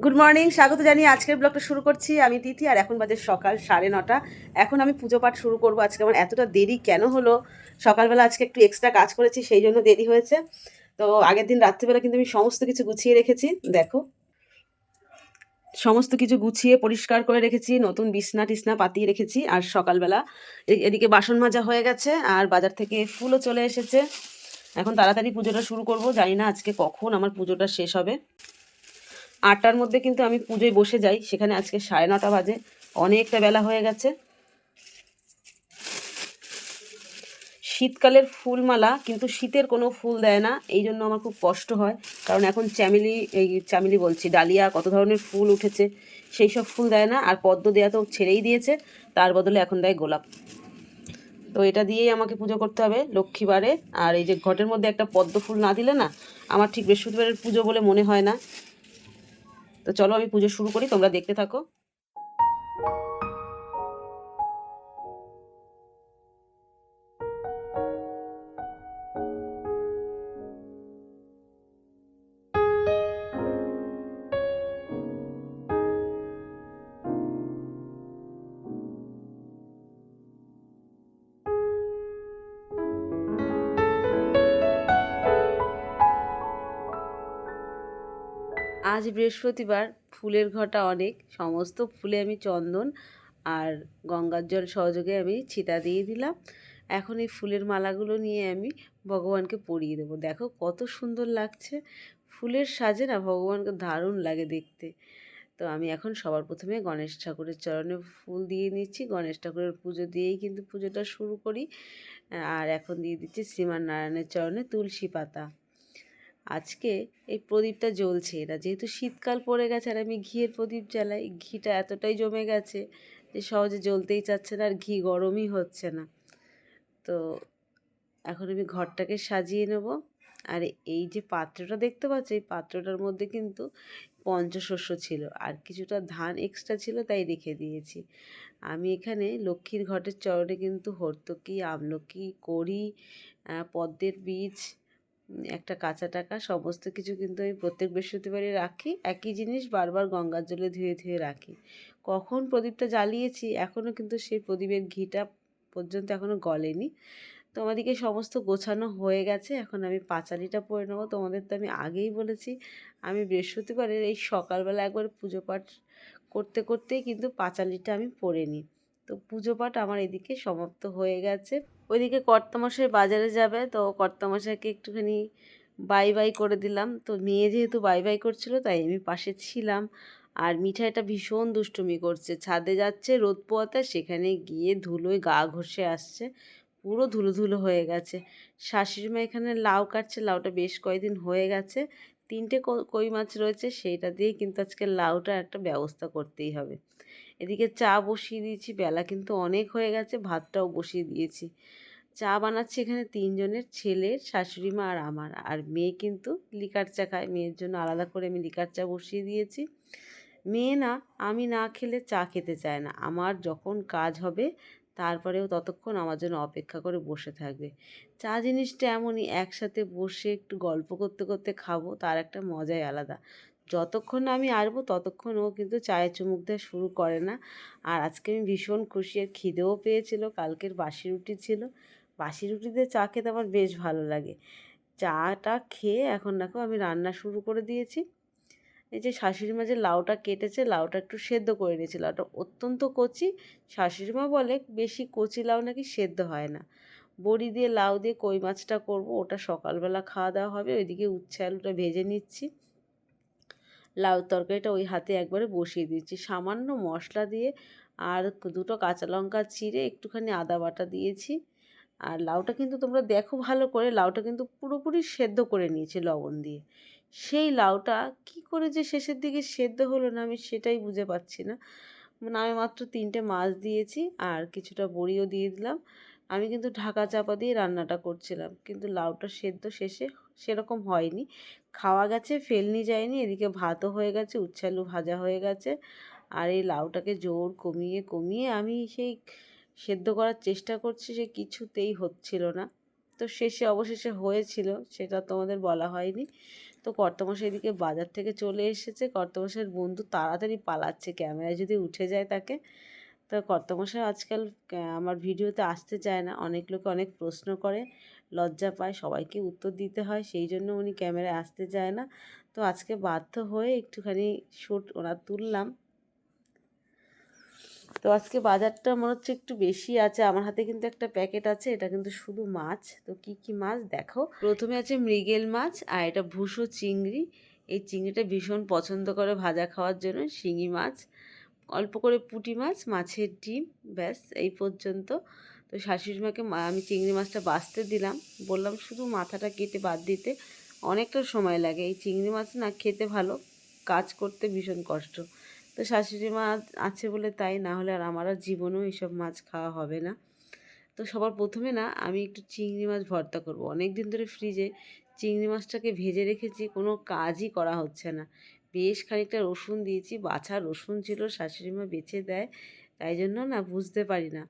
Good morning স্বাগত জানিয়ে আজকের ব্লগটা শুরু করছি। আমি তিথি আর এখন বাজে সকাল সাড়ে নটা। এখন আমি পুজো পাঠ শুরু করব। আজকে আমার এতটা দেরি কেন হলো? সকালবেলা আজকে একটু এক্সট্রা কাজ করেছি, সেই জন্য দেরি হয়েছে। তো আগের দিন রাত্রিবেলা কিন্তু আমি সমস্ত কিছু গুছিয়ে রেখেছি। দেখো। সমস্ত কিছু গুছিয়ে পরিষ্কার করে রেখেছি, নতুন বিছনা টিসনা পাতিয়ে রেখেছি, আর সকালবেলা এদিকে বাসন মাজা হয়ে গেছে, আর বাজার থেকে ফুলও চলে এসেছে। এখন তাড়াতাড়ি পুজোটা শুরু করব। জানি না আজকে কখন আমার পুজোটা শেষ হবে। আটটার মধ্যে কিন্তু আমি পুজোয় বসে যাই। সেখানে আজকে সাড়ে নটা বাজে। অনেকটা বেলা হয়ে গেছে। শীতকালের ফুলমালা, কিন্তু শীতের কোনো ফুল দেয় না। এই জন্য আমার খুব কষ্ট হয়। কারণ এখন চ্যামেলি, এই চ্যামেলি বলছি, ডালিয়া, কত ধরনের ফুল উঠেছে, সেই সব ফুল দেয় না। আর পদ্ম দেয়া তো ছেড়েই দিয়েছে। তার বদলে এখন দেয় গোলাপ। তো এটা দিয়েই আমাকে পুজো করতে হবে লক্ষ্মীবারে। আর এই যে ঘটের মধ্যে একটা পদ্ম ফুল না দিলে না, আমার ঠিক বৃহস্পতিবারের পুজো বলে মনে হয় না। তো চলো আমি পুজো শুরু করি তোমরা দেখতে থাকো। আজ বৃহস্পতিবার, ফুলের ঘটা অনেক। সমস্ত ফুলে আমি চন্দন আর গঙ্গার জল সহযোগে আমি ছিটা দিয়ে দিলাম। এখন এই ফুলের মালাগুলো নিয়ে আমি ভগবানকে পরিয়ে দেবো। দেখো কত সুন্দর লাগছে। ফুলের সাজে না ভগবানকে দারুণ লাগে দেখতে। তো আমি এখন সবার প্রথমে গণেশ ঠাকুরের চরণে ফুল দিয়ে নিচ্ছি। গণেশ ঠাকুরের পুজো দিয়েই কিন্তু পুজোটা শুরু করি। আর এখন দিয়ে দিচ্ছি শ্রীমান নারায়ণের চরণে তুলসী পাতা। আজকে এই প্রদীপটা জ্বলছে না। যেহেতু শীতকাল পড়ে গেছে আর আমি ঘিয়ের প্রদীপ জ্বালাই ঘিটা এতটাই জমে গেছে যে সহজে জ্বলতেই চাচ্ছে না আর ঘি গরমই হচ্ছে না। তো এখন আমি ঘরটাকে সাজিয়ে নেব। আর এই যে পাত্রটা দেখতে পাচ্ছ এই পাত্রটার মধ্যে কিন্তু পঞ্চশস্য ছিল আর কিছুটা ধান এক্সট্রা ছিল তাই রেখে দিয়েছি। আমি এখানে লক্ষ্মীর ঘটের চরণে কিন্তু হর্তকি আমলকি আহ, পদ্মের বীজ একটা কাঁচা টাকা, সমস্ত কিছু কিন্তু আমি প্রত্যেক বৃহস্পতিবারই রাখি। একই জিনিস বারবার গঙ্গার জলে ধুয়ে ধুয়ে রাখি। কখন প্রদীপটা জ্বালিয়েছি এখনও কিন্তু সেই প্রদীপের ঘিটা পর্যন্ত এখনও গলেনি। তো আমাদেরকে সমস্ত গোছানো হয়ে গেছে, এখন আমি পাঁচালিটা পরে নেব। তোমাদের তো আমি আগেই বলেছি, আমি বৃহস্পতিবারের এই সকালবেলা একবার পুজো পাঠ করতে, করতেই কিন্তু পাঁচালিটা আমি পরে নিই। তো পুজো পাঠ আমার এদিকে সমাপ্ত হয়ে গেছে। ওইদিকে কর্তামশাই বাজারে যাবে, তো কর্তামশাইকে একটুখানি বাই বাই করে দিলাম। তো মেয়ে যেহেতু বাই বাই করছিল, তাই আমি পাশে ছিলাম। আর মিঠাইটা ভীষণ দুষ্টুমি করছে। ছাদে যাচ্ছে, রোদ পোয়াতে সেখানে গিয়ে ধুলোয় গা ঘষে আসছে। পুরো ধুলো ধুলো হয়ে গেছে। শাশুড়ি মা এখানে লাউ কাটছে, লাউটা বেশ কয়েকদিন হয়ে গেছে। তিনটে কই মাছ রয়েছে, সেইটা দিয়ে কিন্তু আজকে লাউটা একটা ব্যবস্থা করতেই হবে। এদিকে চা বসিয়ে দিয়েছি, বেলা কিন্তু অনেক হয়ে গেছে, ভাতটাও বসিয়ে দিয়েছি। চা বানাচ্ছি এখানে তিনজনের, ছেলের, শাশুড়ি মা আর আমার। আর মেয়ে কিন্তু লিকার চা খায়। মেয়ের জন্য আলাদা করে আমি লিকার চা বসিয়ে দিয়েছি। মেয়ে না, আমি না খেলে চা খেতে চায় না। আমার যখন কাজ হবে, তারপরেও ততক্ষণ আমার জন্য অপেক্ষা করে বসে থাকবে। চা জিনিসটা এমনই, একসাথে বসে একটু গল্প করতে করতে খাব, তার একটা মজাই আলাদা। যতক্ষণ আমি আসব ততক্ষণ ও কিন্তু চায়ের চুমুক দেওয়া শুরু করে না। আর আজকে আমি ভীষণ খুশি, আর খিদেও পেয়েছিল, কালকের বাসি রুটি ছিল। বাসি রুটি দিয়ে চা খেতে আমার বেশ ভালো লাগে। চাটা খেয়ে এখন দেখো আমি রান্না শুরু করে দিয়েছি। এই যে শাশুড়ি মা যে লাউটা কেটেছে, লাউটা একটু সেদ্ধ করে নিয়েছে। লাউটা অত্যন্ত কচি। শাশুড়ি মা বলে বেশি কচি লাউ নাকি সেদ্ধ হয় না। বড়ি দিয়ে লাউ দিয়ে কই মাছটা করব, ওটা সকালবেলা খাওয়া দাওয়া হবে। ওইদিকে উচ্ছে আলুটা ভেজে নিচ্ছি। লাউ তরকারিটা ওই হাতে একবারে বসিয়ে দিচ্ছি। সামান্য মশলা দিয়ে আর দুটো কাঁচা লঙ্কা চিড়ে একটুখানি আদা বাটা দিয়েছি। আর লাউটা কিন্তু তোমরা দেখো ভালো করে, লাউটা কিন্তু পুরোপুরি সেদ্ধ করে নিয়েছে লবণ দিয়ে। সেই লাউটা কি করে যে শেষের দিকে সেদ্ধ হলো না আমি সেটাই বুঝে পাচ্ছি না। মানে আমি মাত্র তিনটে মাছ দিয়েছি আর কিছুটা বড়িও দিয়ে দিলাম। আমি কিন্তু ঢাকা চাপা দিয়ে রান্নাটা করছিলাম, কিন্তু লাউটা সেদ্ধ শেষে সেরকম হয়নি। খাওয়া গেছে, ফেলনি যায়নি, এদিকে ভাতও হয়ে গেছে, উচ্ছে আলু ভাজা হয়ে গেছে। আর এই লাউটাকে জোর কমিয়ে কমিয়ে আমি সেই সেদ্ধ করার চেষ্টা করছি সে কিছুতেই হচ্ছিল না। তো শেষে অবশেষে হয়েছিল, সেটা তোমাদের বলা হয়নি। তো কর্তমশাই এদিকে বাজার থেকে চলে এসেছে। কর্তমশাইয়ের বন্ধু তাড়াতাড়ি পালাচ্ছে ক্যামেরায়, যদি উঠে যায় তাকে। তো কর্তমশাই আজকাল আমার ভিডিওতে আসতে চায় না। অনেক লোকে অনেক প্রশ্ন করে, লজ্জা পায়, সবাইকে উত্তর দিতে হয়, সেই জন্য উনি ক্যামেরায় আসতে চায় না। তো আজকে বাধ্য হয়ে একটুখানি শ্যুট ওনার তুললাম। তো আজকে বাজারটা মনে হচ্ছে একটু বেশি আছে। আমার হাতে কিন্তু একটা প্যাকেট আছে, এটা কিন্তু শুধু মাছ। তো কি কি মাছ দেখো। প্রথমে আছে মৃগেল মাছ আর এটা ভুসো চিংড়ি। এই চিংড়িটা ভীষণ পছন্দ করে ভাজা খাওয়ার জন্য, শিঙি মাছ, অল্প করে পুঁটি মাছ, মাছের ডিম, ব্যাস, এই পর্যন্ত। তো শাশুড়ি মাকে আমি চিংড়ি মাছটা বাছতে দিলাম। বললাম শুধু মাথাটা কেটে বাদ দিতে। অনেকটা সময় লাগে। এই চিংড়ি মাছ না খেতে ভালো, কাজ করতে ভীষণ কষ্ট। তো শাশুড়ি মা আছে বলে তাই, না হলে আর আমার আর জীবনেও এইসব মাছ খাওয়া হবে না। তো সবার প্রথমে না আমি একটু চিংড়ি মাছ ভর্তা করব। অনেক দিন ধরে ফ্রিজে চিংড়ি মাছটাকে ভেজে রেখেছি, কোনো কাজই করা হচ্ছে না। বেশ খানিকটা রসুন দিয়েছি, বাছা রসুন ছিল, শাশুড়ি মা বেছে দেয়, তাই জন্য না বুঝতে পারি না।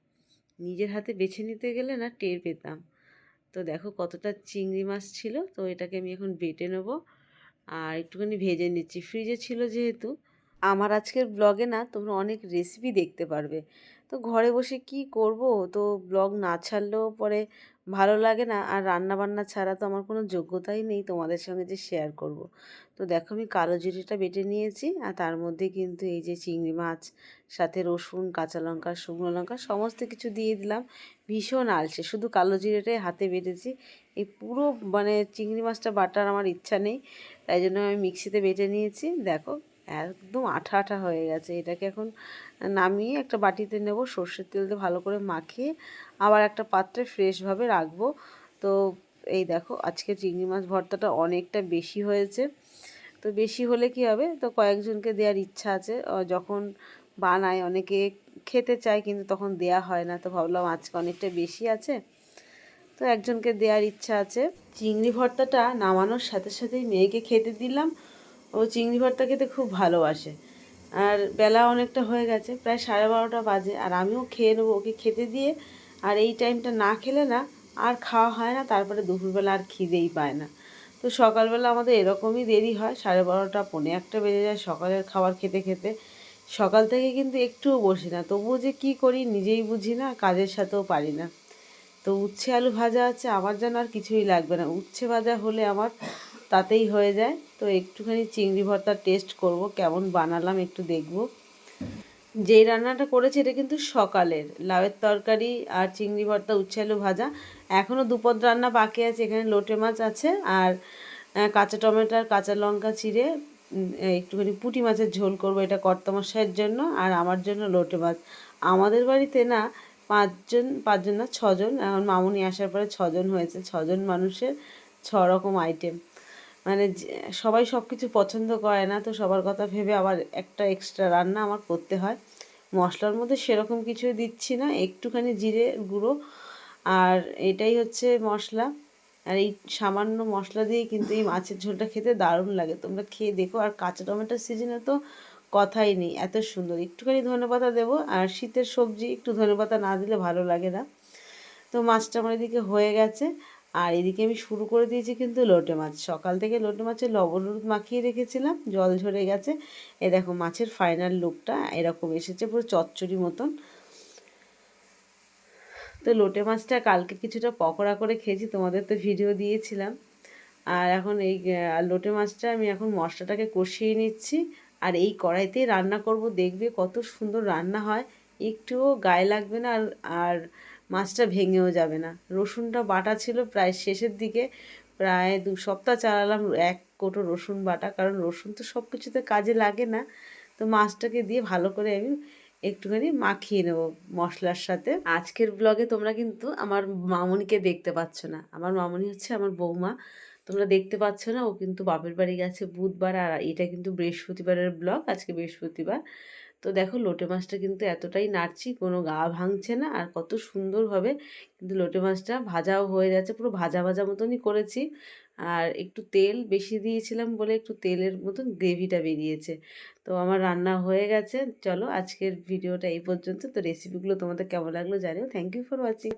নিজের হাতে বেছে নিতে গেলে না টের পেতাম। তো দেখো কতটা চিংড়ি মাছ ছিল, তো এটাকে আমি এখন বেটে নেব। আর একটুখানি ভেজে নিচ্ছি। ফ্রিজে ছিল যেহেতু আমার আজকের ব্লগে না তোমরা অনেক রেসিপি দেখতে পারবে। তো ঘরে বসে কি করব? তো ব্লগ না ছাড়লেও পরে ভালো লাগে না, আর রান্না বান্না ছাড়া তো আমার কোনো যোগ্যতাই নেই তোমাদের সঙ্গে যে শেয়ার করব। তো দেখো আমি কালো জিরেটা বেটে নিয়েছি, আর তার মধ্যে কিন্তু এই যে চিংড়ি মাছ, সাথে রসুন, কাঁচা লঙ্কা, শুকনো লঙ্কা সমস্ত কিছু দিয়ে দিলাম। ভীষণ আলসে, শুধু কালো জিরেটাই হাতে বেটেছি। এই পুরো মানে চিংড়ি মাছটা বাটার আমার ইচ্ছা নেই, তাই জন্য আমি মিক্সিতে বেটে নিয়েছি। দেখো একদম আঠা আঠা হয়ে গেছে। এটাকে এখন নামিয়ে একটা বাটিতে নেব, সর্ষের তেল দিয়ে ভালো করে মাখিয়ে আবার একটা পাত্রে ফ্রেশভাবে রাখব। তো এই দেখো, আজকে চিংড়ি মাছ ভর্তাটা অনেকটা বেশি হয়েছে। তো বেশি হলে কি হবে? তো কয়েকজনকে দেওয়ার ইচ্ছা আছে। যখন বানায়, অনেকে খেতে চায় কিন্তু তখন দেয়া হয় না। তো ভাবলাম আজকে অনেকটা বেশি আছে। তো একজনকে দেওয়ার ইচ্ছা আছে। চিংড়ি ভর্তাটা নামানোর সাথে সাথেই মেয়েকে খেতে দিলাম। ও চিংড়ি ভর্তা খেতে খুব ভালোবাসে। আর বেলা অনেকটা হয়ে গেছে, প্রায় সাড়ে বারোটা বাজে, আর আমিও খেয়ে নেব, ওকে খেতে দিয়ে। আর এই টাইমটা না খেলে না, আর খাওয়া হয় না, তারপরে দুপুরবেলা আর খিদেই পায় না। তো সকালবেলা আমাদের এরকমই দেরি হয়, সাড়ে বারোটা, পৌনে একটা বেজে যায় সকালের খাবার খেতে খেতে। সকাল থেকে কিন্তু একটুও বসি না, তবুও যে কী করি নিজেই বুঝি না, কাজের সাথেও পারি না। তো উচ্ছে আলু ভাজা আছে, আমার যেন আর কিছুই লাগবে না। উচ্ছে ভাজা হলে আমার তাতেই হয়ে যায়। তো একটুখানি চিংড়ি ভর্তার টেস্ট করব, কেমন বানালাম একটু দেখব। যেই রান্নাটা করেছি এটা কিন্তু সকালের, লাউয়ের তরকারি আর চিংড়ি ভর্তা উচ্ছে ভাজা। এখনও দুপদ রান্না বাকি আছে, এখানে লোটে মাছ আছে আর কাঁচা টমেটোর কাঁচা লঙ্কা চিড়ে একটুখানি পুঁটি মাছের ঝোল করব এটা কর্তামশাইয়ের জন্য আর আমার জন্য লোটে মাছ। আমাদের বাড়িতে না পাঁচজন পাঁচজন না ছজন, এখন মামুনি আসার পরে ছজন হয়েছে, ছজন মানুষের ছ রকম আইটেম মানে সবাই সব কিছু পছন্দ করে না, তো সবার কথা ভেবে আবার একটা এক্সট্রা রান্না আমার করতে হয়। মশলার মধ্যে সেরকম কিছু দিচ্ছি না, একটুখানি জিরে গুঁড়ো। আর এটাই হচ্ছে মশলা। আর এই সামান্য মশলা দিয়ে কিন্তু এই মাছের ঝোলটা খেতে দারুণ লাগে। তোমরা খেয়ে দেখো। আর কাঁচা টমেটোর সিজনে তো কথাই নেই, এত সুন্দর। একটুখানি ধনেপাতা দেবো, আর শীতের সবজি একটু ধনেপাতা না দিলে ভালো লাগে না। তো মাছটা আমার এদিকে হয়ে গেছে। আর এদিকে আমি শুরু করে দিয়েছি কিন্তু লোটে মাছ। সকাল থেকে লোটে মাছের লবণ হলুদ মাখিয়ে রেখেছিলাম, জল ঝরে গেছে। এ দেখো মাছের ফাইনাল লুকটা এরকম এসেছে, পুরো চচ্চড়ি মতন। তো লোটে মাছটা কালকে কিছুটা পকোড়া করে খেয়েছি, তোমাদের তো ভিডিও দিয়েছিলাম। আর এখন এই লোটে মাছটা আমি এখন মশলাটাকে কষিয়ে নিচ্ছি। আর এই কড়াইতেই রান্না করব, দেখবে কত সুন্দর রান্না হয়। একটুও গায়ে লাগবে না আর আর মাছটা ভেঙেও যাবে না। রসুনটা বাটা ছিল প্রায় শেষের দিকে। প্রায় দু সপ্তাহ চালালাম এক কোটো রসুন বাটা, কারণ রসুন তো সব কিছুতে কাজে লাগে না। তো মাছটাকে দিয়ে ভালো করে আমি একটুখানি মাখিয়ে নেব মশলার সাথে। আজকের ব্লগে তোমরা কিন্তু আমার মামনিকে দেখতে পাচ্ছ না। আমার মামুনি হচ্ছে আমার বৌমা। তোমরা দেখতে পাচ্ছ না, ও কিন্তু বাপের বাড়ি গেছে বুধবার, আর এটা কিন্তু বৃহস্পতিবারের ব্লগ আজকে বৃহস্পতিবার। তো দেখো লোটে মাছটা কিন্তু এতটাই নাড়ছি, কোনো গা ভাঙছে না আর কত সুন্দরভাবে কিন্তু লোটে মাছটা ভাজাও হয়ে যাচ্ছে, পুরো ভাজা ভাজা মতনই করেছি। আর একটু তেল বেশি দিয়েছিলাম বলে একটু তেলের মতন গ্রেভিটা বেরিয়েছে। তো আমার রান্না হয়ে গেছে, চলো আজকের ভিডিওটা এই পর্যন্ত। তো রেসিপিগুলো তোমাদের কেমন লাগল জানিও। Thank you for watching